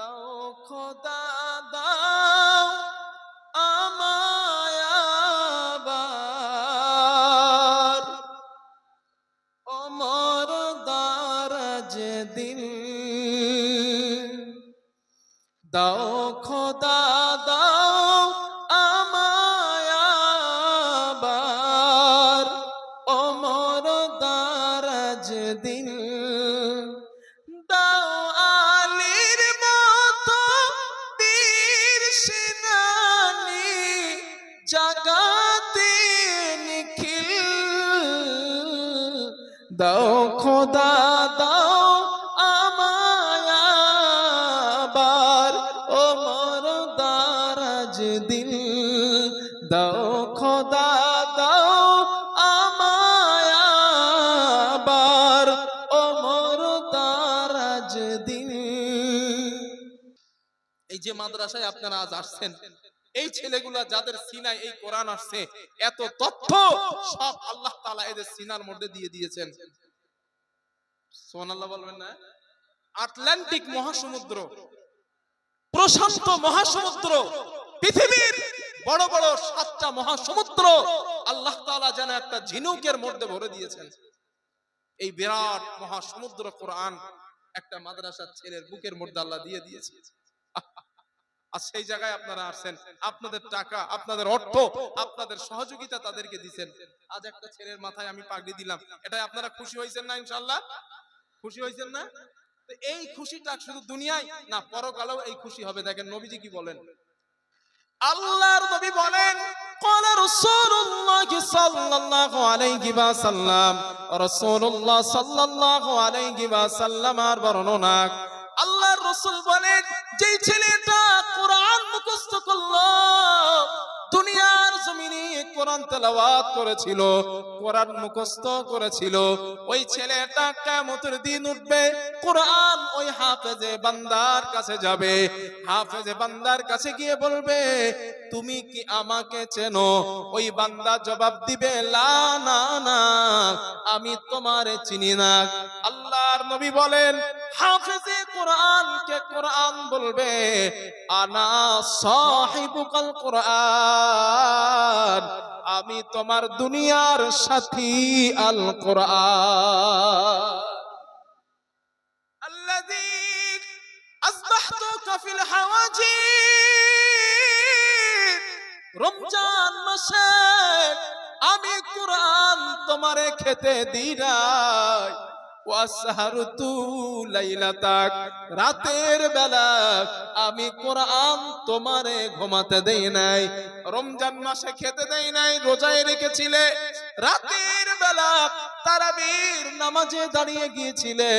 দাও খোদা দাও। দাও আমায় আবার। ও মোর দারাজ দিল দাও, খোদা দাও আমায় আবার। ও মোর দারাজ দিল এই যে মাদ্রাসায় আপনারা আজ আসছেন, এই ছেলেগুলা যাদের সিনায় এই কোরআন আসছে, এত তথ্য সব আল্লাহ তাআলা এদের সিনার মধ্যে দিয়ে দিয়েছেন। সোনাল্লাহ বলবেন না। আটলান্টিক মহাসমুদ্র। প্রশান্ত মহাসমুদ্র। পৃথিবীর বড় বড় সাতটা মহাসমুদ্র। আল্লাহ তাআলা যেন একটা ঝিনুকের মধ্যে ভরে দিয়েছেন। এই বিরাট মহাসমুদ্র কোরআন একটা মাদ্রাসার ছেলের বুকের মধ্যে আল্লাহ দিয়ে দিয়েছে। আর সেই জায়গায় আপনারা আসছেন। আপনাদের টাকা, আপনাদের অর্থ, আপনাদের সহযোগিতা তাদেরকে দিচ্ছেন। আজ একটা ছেলের মাথায় আমি পাগড়ি দিলাম। এটাই আপনারা খুশি হয়েছেন না ইনশাল্লাহ খুশি হয়েছেন না তো এই খুশিটা শুধু দুনিয়ায় না পরকালেও এই খুশি হবে দেখেন নবীজি কি বলেন আল্লাহর নবী বলেন قال رسول الله صلى الله عليه وسلم رسول الله صلى الله عليه وسلم আর বর্ণনা আল্লাহর রাসূল বলেন যেই ছেলেটা কোরআন মুখস্থ করলো দুনিয়ার জমিনে কোরআন তেলাওয়াত করেছিল, কোরআন মুখস্থ করেছিল। ওই ছেলেটা কিয়ামতের দিন উঠবে, কোরআন ওই হাফেজে বান্দার কাছে যাবে। হাফেজে বান্দার কাছে গিয়ে বলবে, তুমি কি আমাকে চেনো? ওই বান্দা জবাব দিবে, লা, না না, আমি তোমারে চিনি না। আল্লাহর নবী বলেন হাফেজে কোরআন কে কোরআন বলবে আনা সাহিবুকাল কোরআন আমি তোমার দুনিয়ার সাথী আল কোরআন الذي أصبحتك في الحواجين রমজান মাসে আমি কোরআন তোমারে খেতে দিই নাই ওয়াসহারতু লাইলাতাক রাতের বেলা আমি কোরআন তোমারে ঘুমাতে দেই নাই, রমজান মাসে খেতে দেই নাই, রোজায় রেখেছিলে। রাতের বেলা তারাবির নামাজে দাঁড়িয়ে গিয়েছিলে,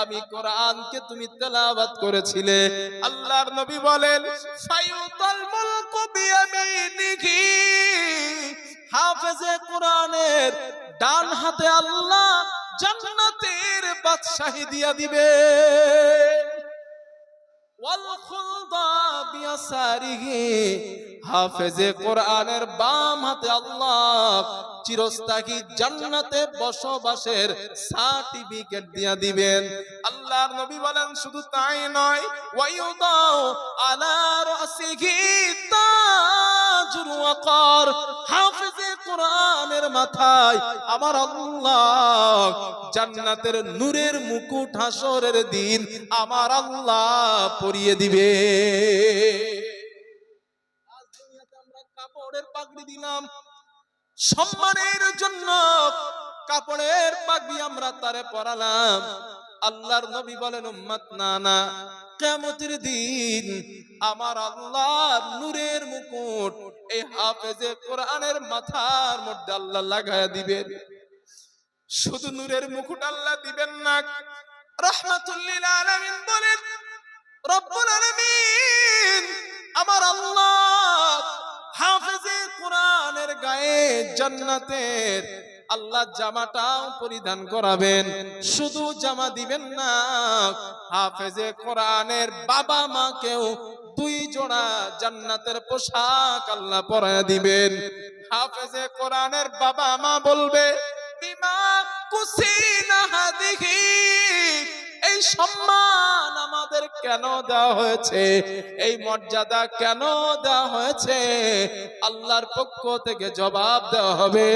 আমি কোরআনকে তুমি তেলাওয়াত করেছিলে। আল্লাহর নবী বলেন, ফায়ুতাল মুলকু বিয়ামিনিহি। হাফেজে কোরআনের ডান হাতে আল্লাহ জান্নাতের বাদশাহী দিয়া দিবে। ওয়াল খুলদা বিয়াসারিহি হাফেজে কোরআনের বাম হাতে আল্লাহ চিরস্থায়ী জান্নাতে বসবাসের সার্টিফিকেট দিয়া দিবেন। আল্লাহর নবী বলেন, শুধু তাই নয় ওয়ায়ুদাও আলা রাসিহি তাজুল ওয়াকার। হাফেজে কোরআনের মাথায় আমার আল্লাহ জান্নাতের নূরের মুকুট হাসরের দিন আমার আল্লাহ পরিয়ে দিবে আজ দুনিয়াতে আমরা কাপড়ের পাগড়ি দিলাম। সম্মানের জন্য কাপড়ের পাগড়ি আমরা তারে পরালাম। আল্লাহর নবী বলেন, উম্মত, না না কেমতের দিন আমার আল্লাহ নূরের মুকুট এই হাফেজে কোরআনের মাথার মধ্যে আল্লাহ লাগায়া দিবেন। শুধু নূরের মুকুট আল্লাহ দিবেন না। রহমাতুল্লিল আলামিন বলেন, রব্বুল আলামিন, আমার আল্লাহ হাফেজে কোরআনের গায়ে জান্নাতের আল্লাহ জামাটাও পরিধান করাবেন। শুধু জামা দিবেন না, হাফেজে কোরআনের বাবা দুই জোড়া জান্নাতের পোশাক আল্লাহ পরায় দিবেন। হাফেজে কোরআনের বাবা মা বলবে বিমা কুসিনা হাদিহি, এই সম্মান আমাদের কেন দেওয়া হয়েছে? এই মর্যাদা কেন দেওয়া হয়েছে? আল্লাহর পক্ষ থেকে জবাব দেওয়া হবে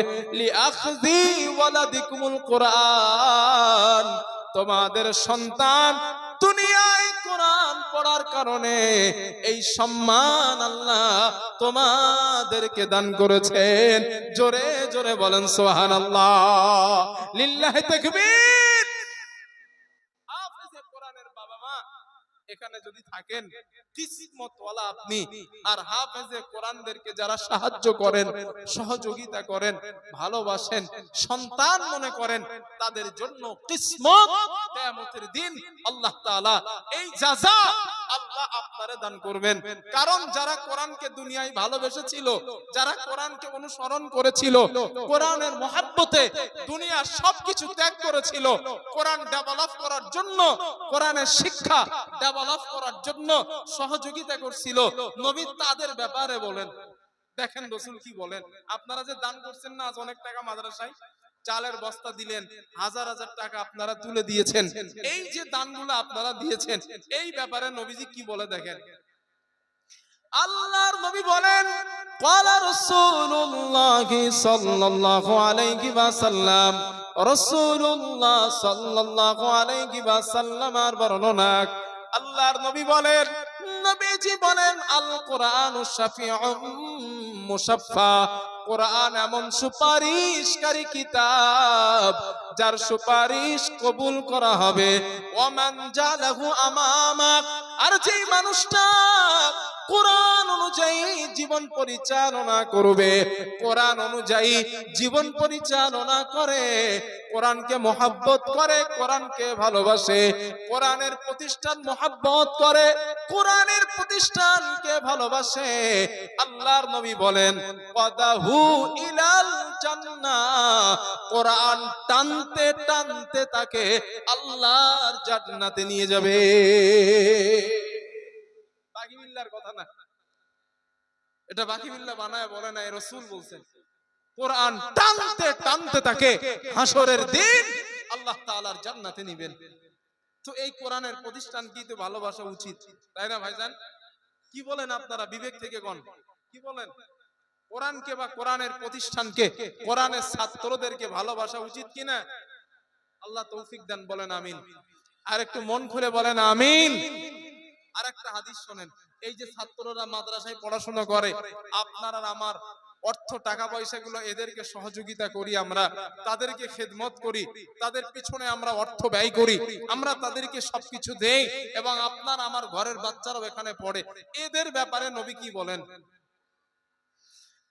কোরআন। তোমাদের সন্তান দুনিয়ায় কোরআন পড়ার কারণে এই সম্মান আল্লাহ তোমাদেরকে দান করেছেন। জোরে জোরে বলেন, সুবহানাল্লাহ। লিল্লাহি তাকবীর হাফেজে কোরআনের বাবা মা এখানে যদি থাকেন, কিসমতওয়ালা আপনি আর হাফেজে কোরআনদেরকে যারা সাহায্য করেন, সহযোগিতা করেন, ভালোবাসেন, সন্তান মনে করেন, তাদের জন্য কিসমত কিয়ামতের দিন আল্লাহ তাআলা এই জাযা আল্লাহ আপনারে দান করবেন। কারণ যারা কোরআনকে দুনিয়ায় ভালোবেসেছিল, যারা কোরআনকে অনুসরণ করেছিল, কোরআনের মহাব্বতে দুনিয়ার সবকিছু ত্যাগ করেছিল, কোরআন ডেভেলপ করার জন্য কোরআনের শিক্ষা ডেভেলপ তলব করার জন্য সহযোগিতা করছিল। নবী তাদের ব্যাপারে বলেন, দেখেন রসুল কি বলেন? আপনারা যে দান করছেন না, আজ অনেক টাকা মাদ্রাসায় চালের বস্তা দিলেন, হাজার হাজার টাকা আপনারা তুলে দিয়েছেন। এই যে দানগুলো আপনারা দিয়েছেন, এই ব্যাপারে নবীজি কি বলে দেখেন? আল্লাহর নবী বলেন, ক্বালা রাসূলুল্লাহ সাল্লাল্লাহু আলাইহি ওয়াসাল্লাম, রাসূলুল্লাহ সাল্লাল্লাহু আলাইহি ওয়াসাল্লাম আর বর্ণনা আল্লাহর নবী বলেন নবীজি বলেন আল কোরআন মুসাফা কোরআন এমন সুপারিশকারী কিতাব, যার সুপারিশ কবুল করা হবে। ওমান জালাহু আমামাক আর যেই মানুষটা কোরআন অনুযায়ী জীবন পরিচালনা করবে, কোরআন অনুযায়ী জীবন পরিচালনা করে, কোরআনকে মহাব্বত করে, কোরআনকে ভালোবাসে, কোরআনের প্রতিষ্ঠান মহাব্বত করে, কোরআনের প্রতিষ্ঠানকে ভালোবাসে। আল্লাহর নবী বলেন, কদাহু ইলাল কোরআন টানতে টানতে তাকে আল্লাহর জান্নাতে নিয়ে যাবে। বাকি কথা না। এটা বাকি বানায় বলে না রসুল বলছেন কোরআন টানতে টানতে তাকে হাসরের দিন আল্লাহ জান্নাতে নিবেন। তো এই কোরআনের প্রতিষ্ঠান কি ভালোবাসা উচিত, তাই না ভাইজান? কি বলেন আপনারা বিবেক থেকে গণ কি বলেন? কোরআনকে বা কোরআনের প্রতিষ্ঠানকে, কোরআনের ছাত্রদেরকে ভালোবাসা উচিত কিনা? আল্লাহ তৌফিক দেন, বলেন আমিন। আর একটু মন খুলে বলেন আমিন। আর একটা হাদিস শোনেন। এই যে ছাত্ররা মাদ্রাসায় পড়াশোনা করে, আপনার আর আমার অর্থ, টাকা পয়সা গুলো এদেরকে সহযোগিতা করি আমরা, তাদেরকে খেদমত করি, তাদের পিছনে আমরা অর্থ ব্যয় করি, আমরা তাদেরকে সবকিছু দেই এবং আপনার, আমার ঘরের বাচ্চারাও এখানে পড়ে। এদের ব্যাপারে নবী কি বলেন?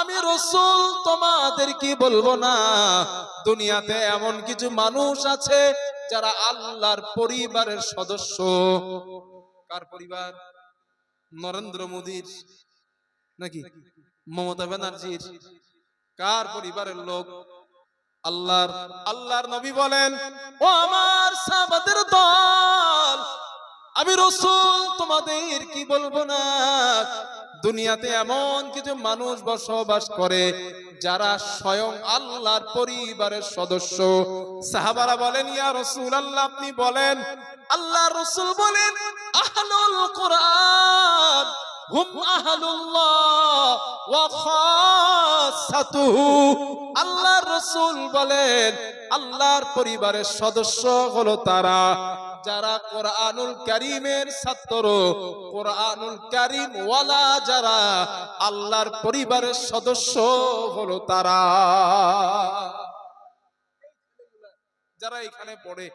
আমি রসুল, তোমাদের কি বলব না? দুনিয়াতে এমন কিছু মানুষ আছে যারা আল্লাহর পরিবারের সদস্য। কার পরিবার? নরেন্দ্র মোদীর। নাকি? মমতা ব্যানার্জির। কার পরিবারের লোক? আল্লাহর। আল্লাহর নবী বলেন, ও আমার সাবাদের দল, আমি রসুল, তোমাদের কি বলব না? দুনিয়াতে এমন কিছু মানুষ বসবাস করে যারা স্বয়ং আল্লাহর পরিবারের সদস্য। সাহাবারা বলেন, ইয়া রসুল আল্লাহ আপনি বলেন আল্লাহ রসুল বলেন, আহলুল কোরআন হুম আহলুল্লাহ ওয়া খাসাতুহু। আল্লাহর রাসূল বলেন, আল্লাহর পরিবারের সদস্য হলো তারা। যারা কোরআনুল কারীমের ছাত্র, কোরআনুল কারীম ওয়ালা যারা আল্লাহর পরিবারের সদস্য হলো তারা। যারা এখানে পড়ে,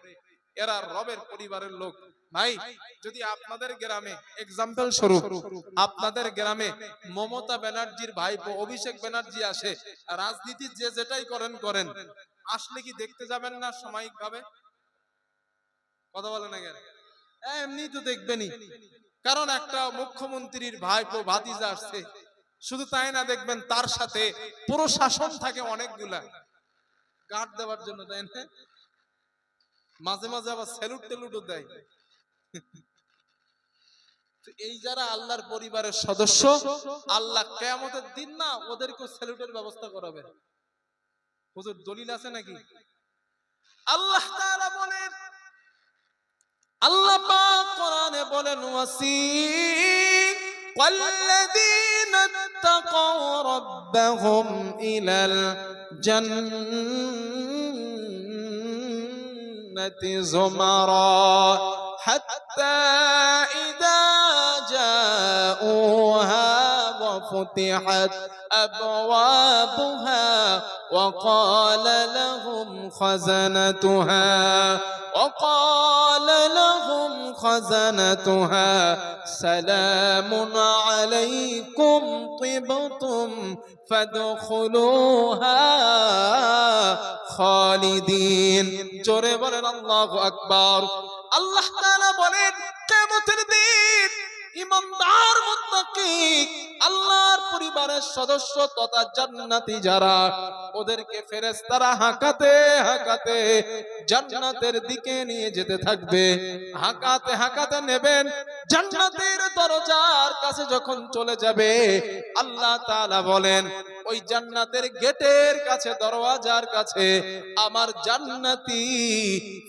এরা রবের পরিবারের লোক। ভাই, যদি আপনাদের গ্রামে এক্সাম্পল স্বরূপ, আপনাদের গ্রামে মমতা ব্যানার্জির ভাই অভিষেক ব্যানার্জি আসে, রাজনীতি যে যেটাই করেন করেন। আসলে কি দেখতে যাবেন না সাময়িক ভাবে কথা বলে না কেন? এমনি তো দেখবেনই। কারণ একটা মুখ্যমন্ত্রীর ভাইপো ভাতিজা আসছে। শুধু তাই না, দেখবেন তার সাথে পুরো শাসন থাকে অনেকগুলা। গার্ড দেওয়ার জন্য, তাই না? মাঝে মাঝে আবার স্যালুট টেলুটও দেয়। এই যারা আল্লাহর পরিবারের সদস্য, আল্লাহ কেয়ামতের দিন না ওদেরকে স্যালুটের ব্যবস্থা করাবে। হুজুর, দলিল আছে নাকি? আল্লাহ বলেন আল্লাহ পাক কোরআনে বলেন ওয়াসিক والذين اتقوا ربهم إلى الجنة زمرا حتى إذا جاءوها وفتحت أبوابها وقال لهم خزنتها وقال لهم خزنتها سلام عليكم طبتم فادخلوها খালিদিন জোরে বলেন আল্লাহু আকবার আল্লাহ তাআলা বলেন কিয়ামতের দিন ইমানদার মুত্তাকি আল্লাহর পরিবারের সদস্য তথা জান্নাতি যারা, ওদেরকে ফেরেশতারা হাঁকাতে হাঁকাতে জান্নাতের দিকে নিয়ে যেতে থাকবে। হাঁকাতে হাঁকাতে নেবেন, জান্নাতের দরজার কাছে যখন চলে যাবে, আল্লাহ তাআলা বলেন, ওই জান্নাতের গেটের কাছে, দরওয়াজার কাছে আমার জান্নাতি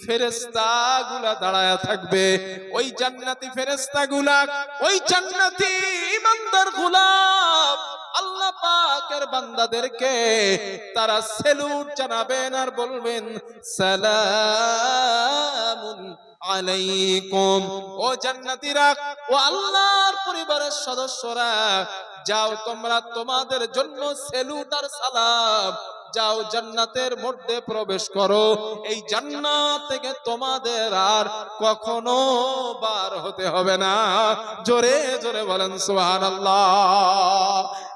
ফেরেশতা গুলা দাঁড়ায় থাকবে। ওই জান্নাতি ফেরেশতা গুলা ওই জান্নাতি ইমানদার গুলাম আল্লাহ পাকের বান্দাদেরকে তারা সেলুট জানাবেন আর বলবেন, সালামুন আলাইকুম। ও জান্নাতীরা, ও আল্লাহর পরিবারের সদস্যরা, যাও তোমরা তোমাদের জন্য সেলুট আর সালাম যাও জান্নাতের মধ্যে প্রবেশ করো। এই জান্নাত থেকে তোমাদের আর কখনো বার হতে হবে না। জোরে জোরে বলেন, সুবহানাল্লাহ।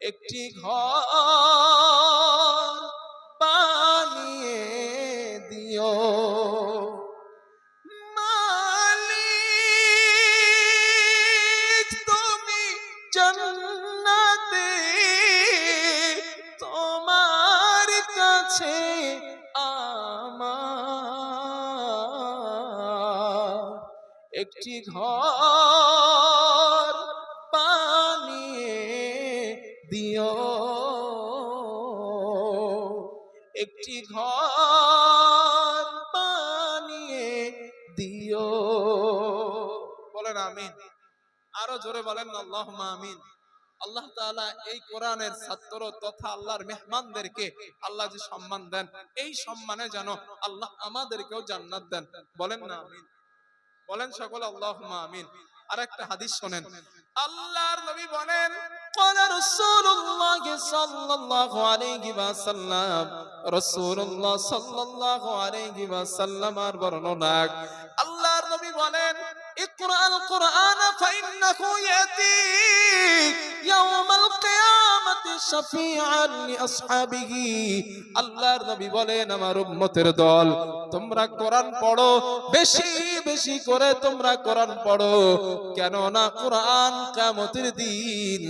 একটি ঘর বানিয়ে দিও। মালিক তুমি জান্নাতে তোমার কাছে একটি ঘর আরো জোরে বলেন আল্লাহ আমিন আল্লাহ তাআলা এই কোরআনের ছাত্র তথা আল্লাহর মেহমানদেরকে আল্লাহ যে সম্মান দেন এই সম্মানে যেন আল্লাহ আমাদেরকেও জান্নাত দেন বলেন না আমিন বলেন সকল আল্লাহ আমিন আর একটা হাদিস শোনেন আল্লাহর নবী বলেন قال رسول الله صلى الله عليه وسلم رسول الله صلى الله عليه وسلم আর বর্ণনা আল্লাহর নবী বলেন اقرأ القرآن فإنه يأتي يوم القيامة شفيعا لأصحابه আল্লাহর নবী বলেন আমার উম্মতের দল তোমরা কোরআন পড়ো বেশি বেশি করে তোমরা কোরআন পড়ো কেন না কোরআন কিয়ামতের দিন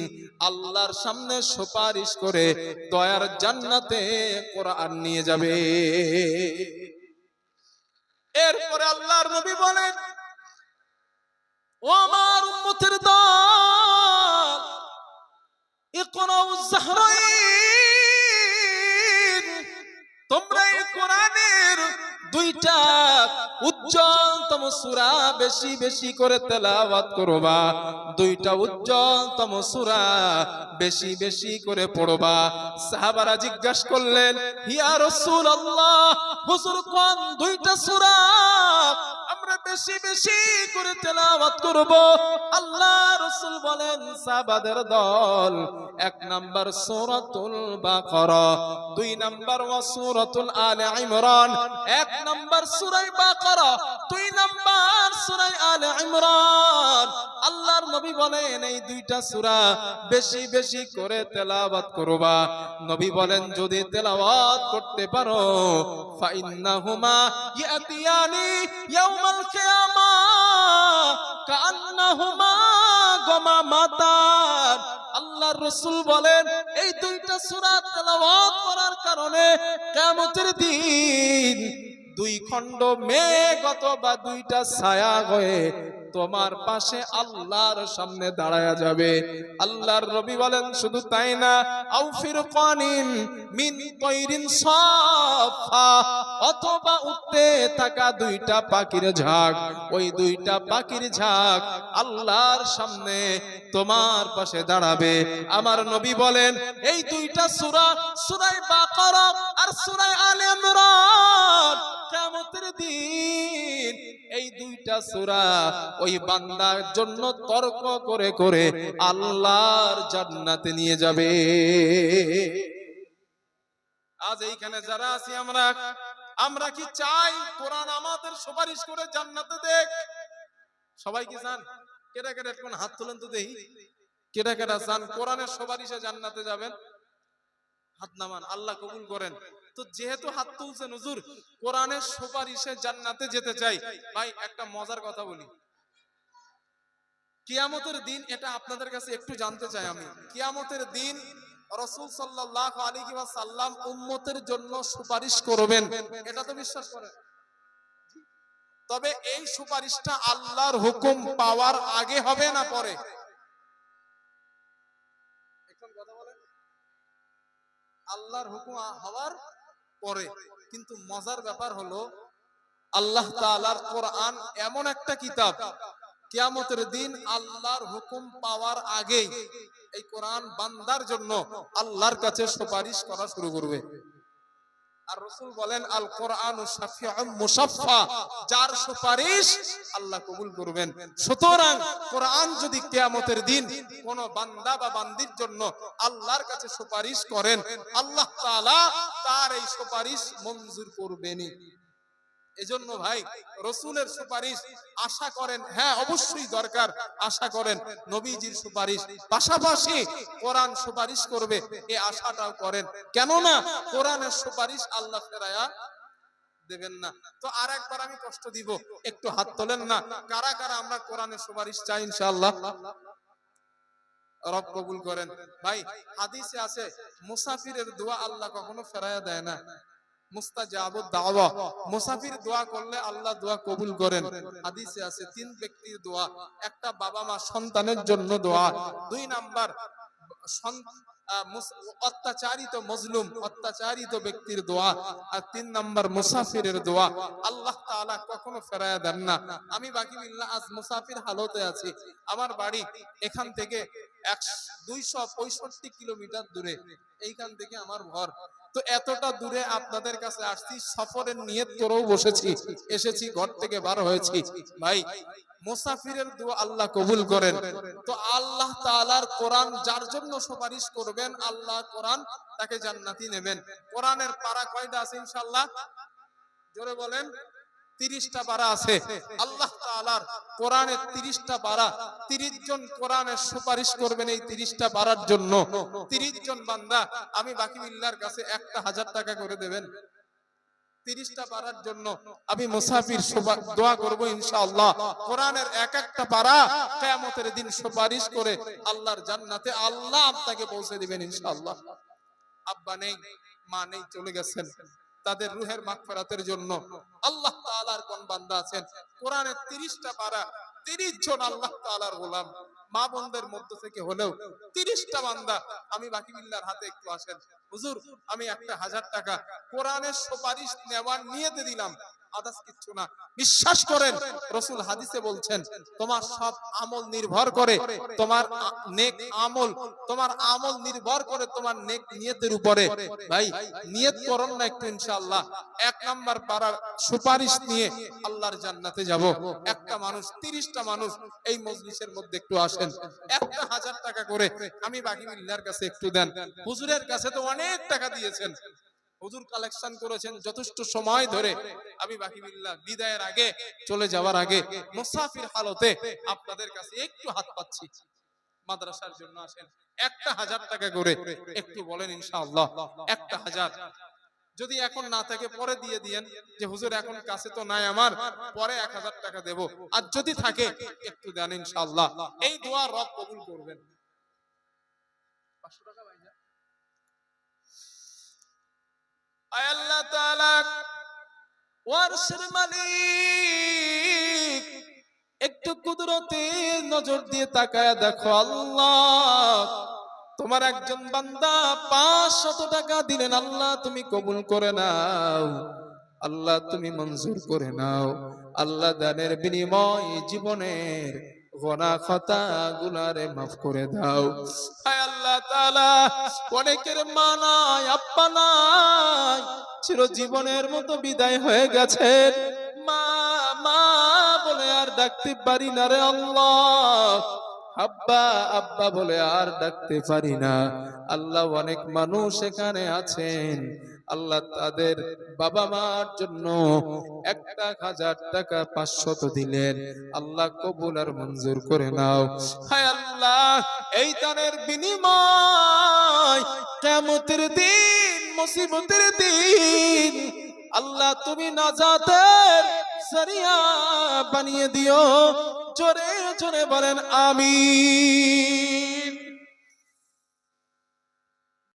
আল্লাহর সামনে সুপারিশ করে দয়ার জান্নাতে কোরআন নিয়ে যাবে এরপরে আল্লাহর নবী বলেন ও আমার উম্মতের দল, ইকরাউ জাহরাইন, তোমরা এই কোরআনের দুইটা উজ্জ্বলতম সূরা বেশি বেশি করে তেলাওয়াত করবা, দুইটা উজ্জ্বলতম সূরা বেশি বেশি করে পড়বা। সাহাবারা জিজ্ঞাসা করলেন, ইয়া রাসূলুল্লাহ, হুজুর কোন দুইটা সূরা বেশি বেশি করে তেলাওয়াত করব। আল্লাহ রাসূল বলেন, সাহাবাদের দল, এক নাম্বার সূরাতুল বাকারা, দুই নাম্বার ওয়া সূরাতুল আলে ইমরান, এক নাম্বার সূরা বাকারা, দুই নাম্বার সূরা আলে ইমরান। আল্লাহর নবী বলেন, এই দুইটা সূরা বেশি বেশি করে তেলাওয়াত করবা। নবী বলেন, যদি তেলাওয়াত করতে পারো, ফাইন্নাহুমা ইয়াতিয়ানি ইয়াউমাল কিয়ামা, কান্নাহুমা গামামাতান আল্লাহ রাসূল বলেন, এই দুইটা দিন দুই খণ্ড মেঘ অথবা দুইটা ছায়া হয়ে তোমার পাশে আল্লাহর সামনে দাঁড়ায়া যাবে। আল্লাহর রবি বলেন, শুধু তাই না আউফির কানিন মিন তৈরিন সাফা, অথবা উঠতে থাকা দুইটা পাখির ঝাঁক। ওই দুইটা পাখির ঝাঁক আল্লাহর সামনে তোমার পাশে দাঁড়াবে। আমার নবী বলেন, এই দুইটা সূরা সূরায়ে বাকারা আর সূরায়ে আলে ইমরান, কিয়ামতের দিন এই দুইটা সূরা ওই বান্দার জন্য তর্ক করে করে আল্লাহর জান্নাতে নিয়ে যাবে। আজ এইখানে যারা আছি আমরা আমরা কি চাই কোরআন আমাদের সুপারিশ করে জান্নাতে দেখ? সবাই কি চান কেটা কেটা কোন হাত তুলেন তো দেখি। কেটা কেটা চান কোরআনের সুপারিশে জান্নাতে যাবেন। হাত নামান, আল্লাহ কবুল করেন। তো যেহেতু হাত তুলছেন হুজুর, কোরআনের সুপারিশে জান্নাতে যেতে চাই। ভাই, একটা মজার কথা বলি। কিয়ামতের দিন এটা আপনাদের কাছে একটু জানতে চাই আমি। কিয়ামতের দিন রসুল সাল্লাহ আলী সাল্লাম উম্মতের জন্য সুপারিশ করবেন। এটা তো বিশ্বাস করেন। তবে এই সুপারিশটা আল্লাহর হুকুম পাওয়ার আগে হবে না পরে? আল্লাহর হুকুম হওয়ার পরে। কিন্তু মজার ব্যাপার হলো, আল্লাহ তাআলার কোরআন এমন একটা কিতাব কিয়ামতের দিন আল্লাহর হুকুম পাওয়ার আগেই এই কোরআন বান্দার জন্য আল্লাহর কাছে সুপারিশ করা শুরু করবে। আর রসুল বলেন, আল কোরআন মুসাফা যার সুপারিশ আল্লাহ কবুল করবেন। সুতরাং কোরআন যদি কিয়ামতের দিন কোন বান্দা বা বান্দির জন্য আল্লাহর কাছে সুপারিশ করেন, আল্লাহ তাআলা তার এই সুপারিশ মঞ্জুর করবেনই। এজন্য ভাই, রসুলের সুপারিশ আশা করেন হ্যাঁ অবশ্যই দরকার, আশা করেন, নবীজির সুপারিশ। পাশাপাশি কোরআন সুপারিশ করবে এই আশাটাও করেন। কেননা, কোরআনের সুপারিশ আল্লাহ ফেরায়া দেবেন না। তো আর একবার আমি কষ্ট দিব, একটু হাত তোলেন না। কারা কারা আমরা কোরআনের সুপারিশ চাই, ইনশাআল্লাহ? রব কবুল করেন। ভাই, হাদিসে আছে, মুসাফিরের দোয়া আল্লাহ কখনো ফেরায়া দেয় না। অত্যাচারিত মজলুম, অত্যাচারিত ব্যক্তির দোয়া। আর তিন নাম্বার, মুসাফিরের দোয়া। আল্লাহ কখনো ফেরায়া দেন না। আমি বাকি মিল্লা, আজ মুসাফির হালতে আছি। আমার বাড়ি এখান থেকে দুইশো পঁয়ষট্টি কিলোমিটার দূরে। এইখান থেকে আমার ঘর। তো এতটা দূরে আপনাদের কাছে আসছি, সফরের নিয়ত করেও বসেছি, এসেছি, ঘর থেকে বার হয়েছি। ভাই, মুসাফিরের দোয়া আল্লাহ কবুল করেন। তো আল্লাহ তাআলার কোরআন যার জন্য সুপারিশ করবেন, আল্লাহ কোরআন তাকে জান্নাতি নেবেন। কোরআনের পারা কয়টা আছে ইনশাআল্লাহ? জোরে বলেন। তিরিশটা পারা আছে। আল্লাহ তাআলার কোরআনের তিরিশটা পারা তিরিশ জন কোরআনের সুপারিশ করবেন এই তিরিশটা পারার জন্য। তিরিশ জন বান্দা, আমি বাকি মিল্লার কাছে একটা হাজার টাকা করে দেবেন। আব্বা নেই, মা নেই, চলে গেছেন। তাদের রুহের মাগফিরাতের জন্য। আল্লাহ তাআলার কোন বান্দা আছেন? কোরআনের 30টা পারা 30 জন আল্লাহ তাআলার গোলাম। মা বোনদের মধ্য থেকে হলেও তিরিশটা বান্দা। আমি বাকি বিল্লার হাতে একটু আসেন। হুজুর, আমি একটা হাজার টাকা কোরআনের সুপারিশ নেওয়ার নিয়তে দিলাম। আদাস কিচ্ছু না। বিশ্বাস করেন, রসুল হাদিসে বলছেন, তোমার সব আমল নির্ভর করে। তোমার নেক আমল, তোমার আমল নির্ভর করে তোমার নেক নিয়তের উপরে। ভাই, নিয়ত করুন না একটু ইনশাআল্লাহ। এক নাম্বার পাড়ার সুপারিশ নিয়ে আল্লাহর জান্নাতে যাব। একটা মানুষ, তিরিশটা মানুষ এই মজলিসের মধ্যে একটু আসেন। একটা হাজার টাকা করে আমি বাকি মিল্লার কাছে একটু দেন। হুজুরের কাছে তো অনেক টাকা দিয়েছেন। হুজুর কালেকশন করেছেন যথেষ্ট সময় ধরে। আমি বাকি বিল্লাহ বিদায়ের আগে চলে যাওয়ার আগে মুসাফির হালতে আপনাদের কাছে একটু হাত পাচ্ছি। মাদ্রাসার জন্য আসেন। একটা হাজার টাকা করে একটু বলেন ইনশাআল্লাহ। একটা হাজার। যদি এখন না থাকে, পরে দিয়ে দিয়েন যে, হুজুর, এখন কাছে তো নাই আমার, পরে এক হাজার টাকা দেব। আর যদি থাকে, একটু দেন ইনশাআল্লাহ। এই দোয়া রব কবুল করবেন পাঁচশো টাকা ভাইজান? আয় আল্লাহ তাআলা ওয়ারশের মালিক, একটু কুদরতে নজর দিয়ে তাকায় দেখো আল্লাহ, তোমার একজন বান্দা পাঁচশত টাকা দিলেন, আল্লাহ তুমি কবুল করে নাও, আল্লাহ তুমি মঞ্জুর করে নাও, আল্লাহ দানের বিনিময় জীবনের গোনা খতা গুনারে মাফ করে দাও। হায় আল্লাহ তাআলা, অনেকের মা নাই, আব্বা নাই চির জীবনের মতো বিদায় হয়ে গেছেন মা মা বলে আর ডাকতে পারি না রে আল্লাহ। আব্বা আব্বা বলে আর ডাকতে পারি না। আল্লাহ অনেক মানুষ এখানে আছেন। আল্লাহ তাদের বাবা মার জন্য একটা হাজার টাকা পাঁচশত দিলেন। আল্লাহ কবুল আর মঞ্জুর করে নাও। হায় আল্লাহ, এই দানের বিনিময় কেমতের দিন, মুসিবতের দিন, আল্লাহ তুমি নাজাতের সরিয়া বানিয়ে দিও। জোরে জোরে বলেন আমি